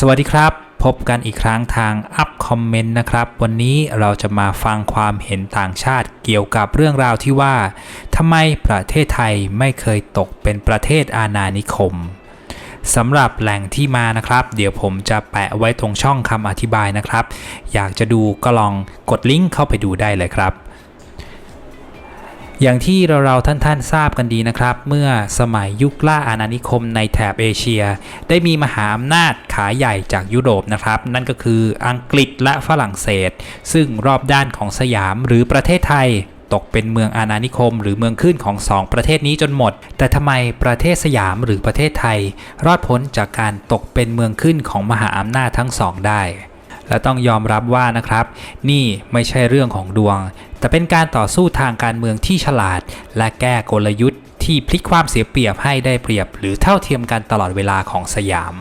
สวัสดีครับ พบกันอีกครั้งทางอัพคอมเมนต์นะครับ วันนี้เราจะมาฟังความเห็นต่างชาติเกี่ยวกับเรื่องราวที่ว่าทำไมประเทศไทยไม่เคยตกเป็นประเทศอาณานิคมสำหรับแหล่งที่มานะครับ เดี๋ยวผมจะแปะไว้ตรงช่องคำอธิบายนะครับ อยากจะดูก็ลองกดลิงก์เข้าไปดูได้เลยครับ อย่างที่เราๆท่านๆทราบกันดีนะครับ เมื่อสมัยยุคล่าอาณานิคมในแถบเอเชีย ได้มีมหาอำนาจขาใหญ่จากยุโรปนะครับ นั่นก็คืออังกฤษและฝรั่งเศส ซึ่งรอบด้านของสยามหรือประเทศไทยตกเป็นเมืองอาณานิคม หรือเมืองขึ้นของสองประเทศนี้จนหมด แต่ทำไมประเทศสยามหรือประเทศไทย รอดพ้นจากการตกเป็นเมืองขึ้นของมหาอำนาจทั้งสองได้ และต้องยอมรับว่านะครับ นี่ไม่ใช่เรื่องของดวง แต่เป็นการต่อสู้ทางการเมืองที่ฉลาด และแก้กลยุทธ์ที่พลิกความเสียเปรียบให้ได้เปรียบ หรือเท่าเทียมกันตลอดเวลาของสยาม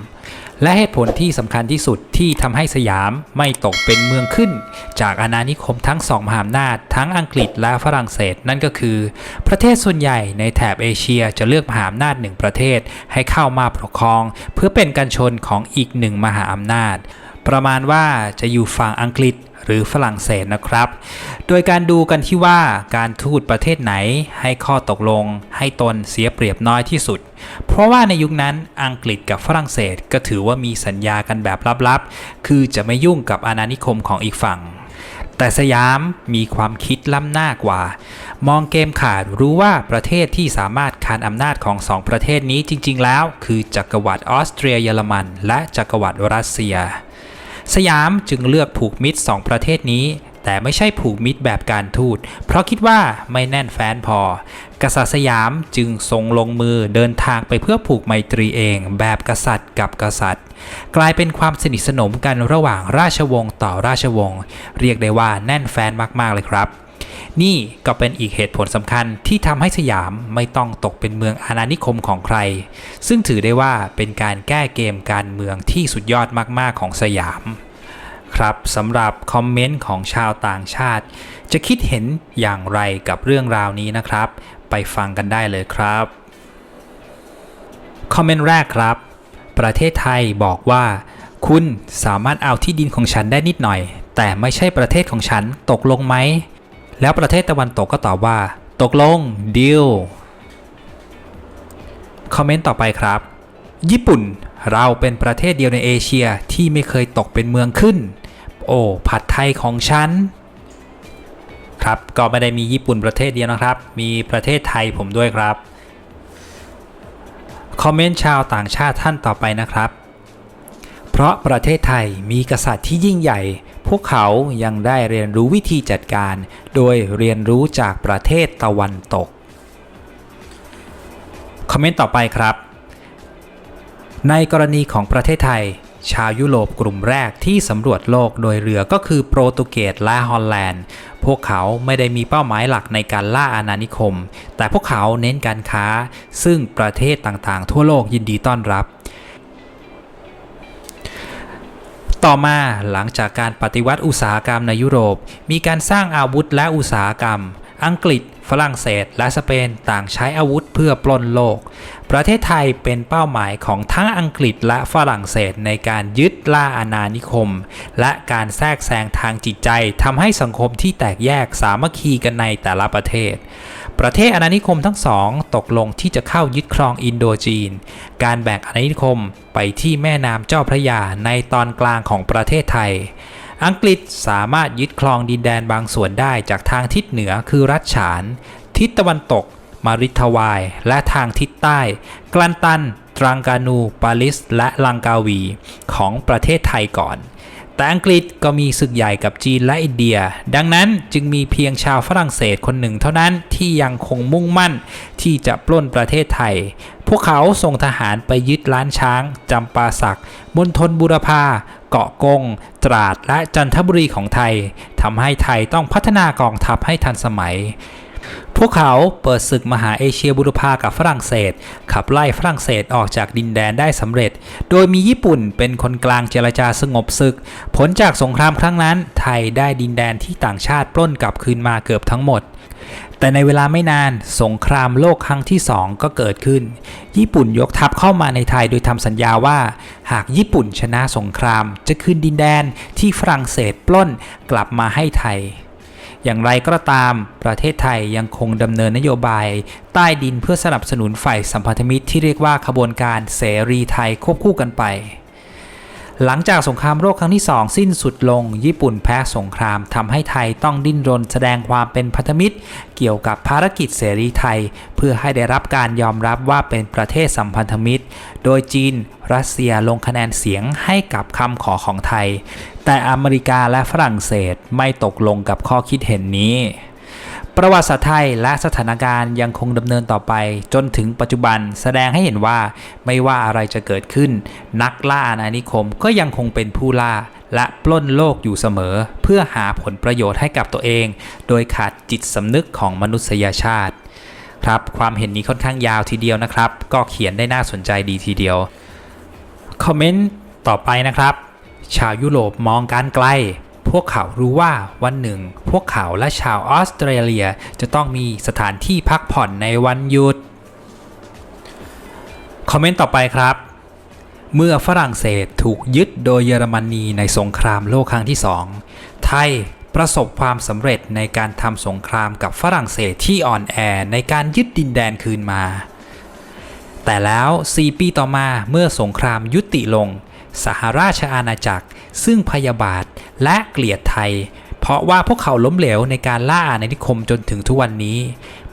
และเหตุผลที่สำคัญที่สุดที่ทำให้สยามไม่ตกเป็นเมืองขึ้น จากอาณานิคมทั้งสองมหาอำนาจทั้งอังกฤษและฝรั่งเศสนั่นก็คือ ประเทศส่วนใหญ่ในแถบเอเชียจะเลือกมหาอำนาจหนึ่งประเทศให้เข้ามาปกครอง เพื่อเป็นกันชนของอีกหนึ่งมหาอำนาจ ประมาณว่าจะอยู่ฝั่งอังกฤษ หรือฝรั่งเศสนะครับ โดยการดูกันที่ว่าการทูตประเทศไหนให้ข้อตกลง ให้ตนเสียเปรียบน้อยที่สุด เพราะว่าในยุคนั้นอังกฤษกับฝรั่งเศสก็ถือว่ามีสัญญากันแบบลับๆ คือจะไม่ยุ่งกับอาณานิคมของอีกฝั่งแต่สยามมีความคิดล้ำหน้ากว่า มองเกมขาดรู้ว่าประเทศที่สามารถคานอำนาจของสองประเทศนี้จริง ๆ แล้ว คือจักรวรรดิออสเตรียเยอรมัน และจักรวรรดิรัสเซีย สยามจึงเลือกผูกมิตรสองประเทศนี้ แต่ไม่ใช่ผูกมิตรแบบการทูต เพราะคิดว่าไม่แน่นแฟ้นพอ กษัตริย์สยามจึงทรงลงมือเดินทางไปเพื่อผูกไมตรีเอง แบบกษัตริย์กับกษัตริย์ กลายเป็นความสนิทสนมกันระหว่างราชวงศ์ต่อราชวงศ์เรียกได้ว่าแน่นแฟ้นมากๆเลยครับนี่ก็เป็นอีกเหตุผลสำคัญที่ทำให้สยามไม่ต้องตกเป็นเมืองอาณานิคมของใคร ซึ่งถือได้ว่าเป็นการแก้เกมการเมืองที่สุดยอดมาก ๆ ของสยาม ครับสำหรับคอมเมนต์ของชาวต่างชาติ จะคิดเห็นอย่างไรกับเรื่องราวนี้นะครับ ไปฟังกันได้เลยครับคอมเมนต์แรกครับ ประเทศไทยบอกว่า คุณสามารถเอาที่ดินของฉันได้นิดหน่อย แต่ไม่ใช่ประเทศของฉันตกลงไหม แล้วประเทศตะวันตกก็ตอบว่า ตกลงดีลคอมเมนต์ต่อไปครับ ญี่ปุ่นเราเป็นประเทศเดียวในเอเชียที่ไม่เคยตกเป็นเมืองขึ้น โอ้ผัดไทยของฉันครับก็ไม่ได้มีญี่ปุ่นประเทศเดียวนะครับ มีประเทศไทยผมด้วยครับคอมเมนต์ชาวต่างชาติท่านต่อไปนะครับ เพราะประเทศไทยมีกษัตริย์ที่ยิ่งใหญ่ พวกเขายังได้เรียนรู้วิธีจัดการ โดยเรียนรู้จากประเทศตะวันตกคอมเมนต์ต่อไปครับ ในกรณีของประเทศไทย ชาวยุโรปกลุ่มแรกที่สำรวจโลกโดยเรือก็คือโปรตุเกสและฮอลแลนด์ พวกเขาไม่ได้มีเป้าหมายหลักในการล่าอาณานิคม แต่พวกเขาเน้นการค้า ซึ่งประเทศต่างๆ ทั่วโลกยินดีต้อนรับ ต่อมาหลังจากการปฏิวัติอุตสาหกรรมในยุโรป มีการสร้างอาวุธและอุตสาหกรรม อังกฤษ ฝรั่งเศส และสเปนต่างใช้อาวุธเพื่อปล้นโลก ประเทศไทยเป็นเป้าหมายของทั้งอังกฤษและฝรั่งเศสในการยึดล่าอาณานิคม และการแทรกแซงทางจิตใจทำให้สังคมที่แตกแยกสามัคคีกันในแต่ละประเทศประเทศอาณานิคมทั้งสองตกลงที่จะเข้ายึดครองอินโดจีน การแบ่งอาณานิคมไปที่แม่น้ำเจ้าพระยาในตอนกลางของประเทศไทย อังกฤษสามารถยึดครองดินแดนบางส่วนได้จากทางทิศเหนือคือรัฐฉาน ทิศตะวันตก มาริทวาย และทางทิศใต้ กลันตัน ตรังกานู ปาลิส และลังกาวี ของประเทศไทยก่อน แต่อังกฤษก็มีศึกใหญ่กับจีนและอินเดีย ดังนั้นจึงมีเพียงชาวฝรั่งเศสคนหนึ่งเท่านั้นที่ยังคงมุ่งมั่นที่จะปล้นประเทศไทย พวกเขาส่งทหารไปยึดล้านช้างจำปาสักมณฑลบุรพา เกาะกง ตราดและจันทบุรีของไทยทำให้ไทยต้องพัฒนากองทัพให้ทันสมัย พวกเขาเปิดศึกมหาเอเชียบุรพากับฝรั่งเศส ขับไล่ฝรั่งเศสออกจากดินแดนได้สำเร็จ โดยมีญี่ปุ่นเป็นคนกลางเจรจาสงบศึก ผลจากสงครามครั้งนั้น ไทยได้ดินแดนที่ต่างชาติปล้นกลับคืนมาเกือบทั้งหมด แต่ในเวลาไม่นานสงครามโลกครั้งที่สองก็เกิดขึ้น ญี่ปุ่นยกทัพเข้ามาในไทยโดยทำสัญญาว่า หากญี่ปุ่นชนะสงคราม จะคืนดินแดนที่ฝรั่งเศสปล้นกลับมาให้ไทย อย่างไรก็ตาม ประเทศไทยยังคงดำเนินนโยบาย ใต้ดินเพื่อสนับสนุนฝ่ายสัมพันธมิตรที่เรียกว่าขบวนการเสรีไทยควบคู่กันไป หลังจากสงครามโลกครั้งที่2สิ้นสุดลง ญี่ปุ่นแพ้สงครามทำให้ไทยต้องดิ้นรนแสดงความเป็นพันธมิตร เกี่ยวกับภารกิจเสรีไทย เพื่อให้ได้รับการยอมรับว่าเป็นประเทศสัมพันธมิตร โดยจีน รัสเซียลงคะแนนเสียงให้กับคำขอของไทย แต่อเมริกาและฝรั่งเศสไม่ตกลงกับข้อคิดเห็นนี้ ประวัติศาสตร์ไทยและสถานการณ์ยังคงดำเนินต่อไป จนถึงปัจจุบันแสดงให้เห็นว่าไม่ว่าอะไรจะเกิดขึ้น นักล่าอาณานิคมก็ยังคงเป็นผู้ล่าและปล้นโลกอยู่เสมอ เพื่อหาผลประโยชน์ให้กับตัวเอง โดยขาดจิตสำนึกของมนุษยชาติ ครับ ความเห็นนี้ค่อนข้างยาวทีเดียวนะครับ ก็เขียนได้น่าสนใจดีทีเดียว คอมเมนต์ต่อไปนะครับ ชาวยุโรปมองการไกล พวกเขารู้ว่าวันหนึ่ง พวกเขาและชาวออสเตรเลียจะต้องมีสถานที่พักผ่อนในวันหยุด คอมเมนต์ต่อไปครับ เมื่อฝรั่งเศสถูกยึดโดยเยอรมนีในสงครามโลกครั้งที่สองไทย ประสบความสำเร็จในการทำสงครามกับฝรั่งเศสที่อ่อนแอในการยึดดินแดนคืนมา แต่แล้ว 4 ปีต่อมาเมื่อสงครามยุติลง สหราชอาณาจักร ซึ่งพยาบาทและเกลียดไทย เพราะว่าพวกเขาล้มเหลวในการล่าอาณานิคมจนถึงทุกวันนี้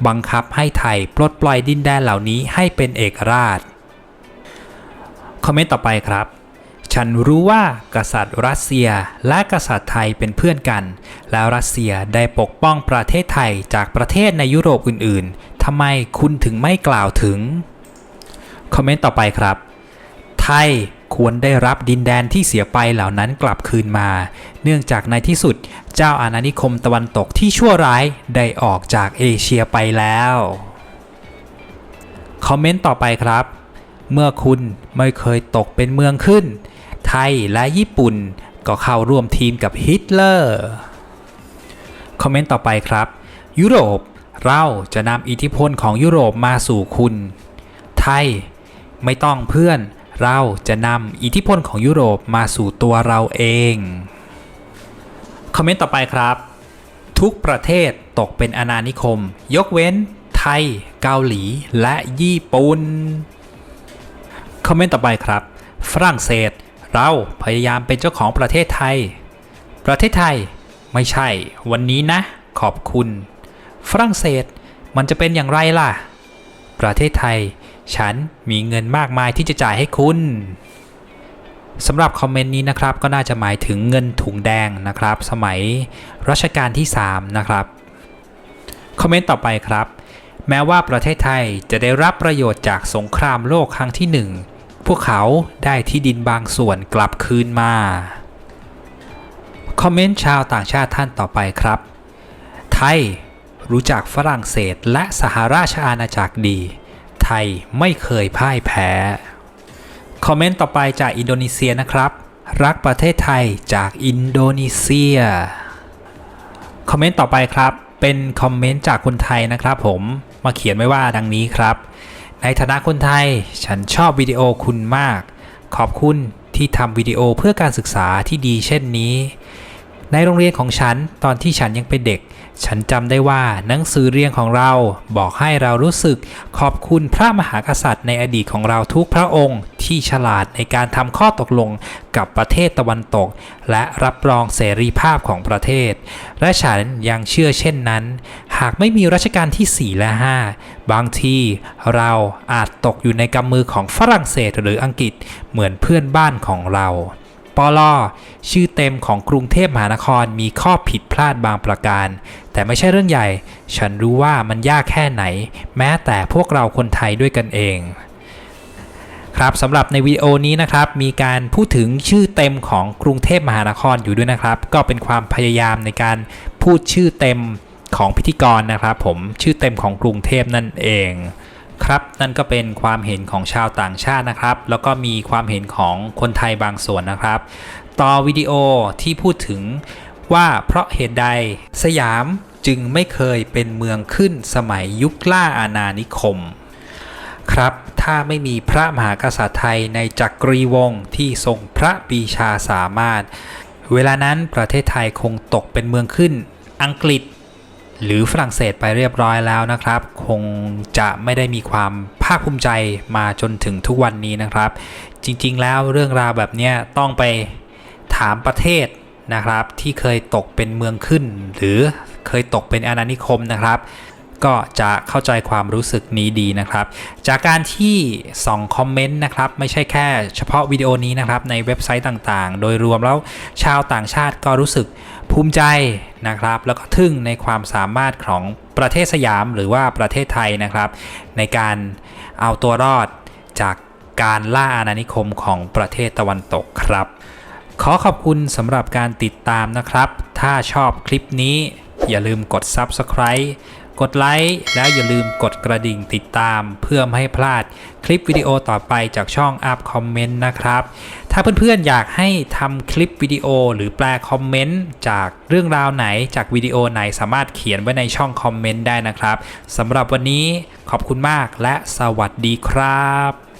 บังคับให้ไทยปลดปล่อยดินแดนเหล่านี้ให้เป็นเอกราช คอมเมนต์ต่อไปครับ ฉันรู้ว่ากษัตริย์รัสเซียและกษัตริย์ไทยเป็นเพื่อนกัน แล้วรัสเซียได้ปกป้องประเทศไทยจากประเทศในยุโรปอื่นๆทำไมคุณถึงไม่กล่าวถึง คอมเมนต์ต่อไปครับ ไทยควรได้รับดินแดนที่เสียไปเหล่านั้นกลับคืนมา เนื่องจากในที่สุดเจ้าอาณานิคมตะวันตกที่ชั่วร้ายได้ออกจากเอเชียไปแล้ว คอมเมนต์ต่อไปครับ เมื่อคุณไม่เคยตกเป็นเมืองขึ้น ทยและญี่ปุ่น ก็เข้าร่วมทีมกับฮิตเลอร์ คอมเมนต์ต่อไปครับ ยุโรป เราจะนำอิทธิพลของยุโรปมาสู่คุณ ไทย ไม่ต้องเพื่อน เราจะนำอิทธิพลของยุโรปมาสู่ตัวเราเอง คอมเมนต์ต่อไปครับ ทุกประเทศตกเป็นอาณานิคม ยกเว้น ไทย เกาหลี และญี่ปุ่นคอมเมนต์ต่อไปครับ ฝรั่งเศส เราพยายามเป็นเจ้าของประเทศไทย ประเทศไทยไม่ใช่ วันนี้นะ ขอบคุณ ฝรั่งเศสมันจะเป็นอย่างไรล่ะ ประเทศไทย ฉันมีเงินมากมายที่จะจ่ายให้คุณสำหรับคอมเมนต์นี้นะครับก็น่าจะหมายถึงเงินถุงแดงนะครับ สมัยรัชกาลที่ 3 นะครับคอมเมนต์ต่อไปครับ แม้ว่าประเทศไทยจะได้รับประโยชน์จากสงครามโลกครั้งที่หนึ่ง วกเขาได้ที่ดินบางส่วนกลับคืนมา คอมเมนต์ชาวต่างชาติท่านต่อไปครับ ไทยรู้จักฝรั่งเศสและสหราชอาณาจักรดี ไทยไม่เคยพ่ายแพ้ คอมเมนต์ต่อไปจากอินโดนีเซียนะครับ รักประเทศไทยจากอินโดนีเซีย คอมเมนต์ต่อไปครับ เป็นคอมเมนต์จากคนไทยนะครับผม มาเขียนไว้ว่าดังนี้ครับ ในฐานะคนไทย ฉันชอบวิดีโอคุณมาก ขอบคุณที่ทำวิดีโอเพื่อการศึกษาที่ดีเช่นนี้ ในโรงเรียนของฉันตอนที่ฉันยังเป็นเด็ก ฉันจำได้ว่าหนังสือเรียนของเราบอกให้เรารู้สึกขอบคุณพระมหากษัตริย์ในอดีตของเราทุกพระองค์ที่ฉลาดในการทำข้อตกลงกับประเทศตะวันตก และรับรองเสรีภาพของประเทศ และฉันยังเชื่อเช่นนั้น หากไม่มีรัชกาลที่ 4 และ 5 บางทีเราอาจตกอยู่ในกำมือของฝรั่งเศสหรืออังกฤษเหมือนเพื่อนบ้านของเราปลอชื่อเต็มของกรุงเทพมหานครมีข้อผิดพลาดบางประการ แต่ไม่ใช่เรื่องใหญ่ ฉันรู้ว่ามันยากแค่ไหน แม้แต่พวกเราคนไทยด้วยกันเองครับสำหรับในวิดีโอนี้นะครับมีการพูดถึงชื่อเต็มของกรุงเทพมหานครอยู่ด้วยนะครับ ก็เป็นความพยายามในการพูดชื่อเต็มของพิธีกรนะครับ ผมชื่อเต็มของกรุงเทพนั่นเองครับนั่นก็เป็นความเห็นของชาวต่างชาตินะครับ แล้วก็มีความเห็นของคนไทยบางส่วนนะครับ ต่อวิดีโอที่พูดถึง ว่าเพราะเหตุใด สยามจึงไม่เคยเป็นเมืองขึ้นสมัยยุคล่าอาณานิคม ครับถ้าไม่มีพระมหากษัตริย์ไทยในจักรีวงศ์ที่ทรงพระปีชาสามารถ เวลานั้นประเทศไทยคงตกเป็นเมืองขึ้นอังกฤษ หรือฝรั่งเศสไปเรียบร้อยแล้วนะครับ คงจะไม่ได้มีความภาคภูมิใจมาจนถึงทุกวันนี้นะครับ จริงๆแล้วเรื่องราวแบบนี้ต้องไปถามประเทศ นะครับที่เคยตกเป็นเมืองขึ้น หรือเคยตกเป็นอาณานิคมนะครับ ก็จะเข้าใจความรู้สึกนี้ดีนะครับ จากการที่ส่องคอมเมนต์นะครับไม่ใช่แค่เฉพาะวิดีโอนี้นะครับในเว็บไซต์ต่างๆ โดยรวมแล้วชาวต่างชาติก็รู้สึกภูมิใจนะครับ แล้วก็ทึ่งในความสามารถของประเทศสยามหรือว่าประเทศไทยนะครับ ในการเอาตัวรอดจากการล่าอาณานิคมของประเทศตะวันตกครับ ขอขอบคุณสำหรับการติดตามนะครับ ถ้าชอบคลิปนี้ อย่าลืมกด Subscribe กดไลค์แล้วอย่าลืมกดกระดิ่งติดตาม เพื่อไม่ให้พลาดคลิปวิดีโอต่อไปจากช่อง Up Comment นะครับ ถ้าเพื่อนๆอยากให้ทำคลิปวิดีโอหรือแปลคอมเมนต์จากเรื่องราวไหนจากวิดีโอไหนสามารถเขียนไว้ในช่องคอมเมนต์ได้นะครับสำหรับวันนี้ขอบคุณมากและสวัสดีครับ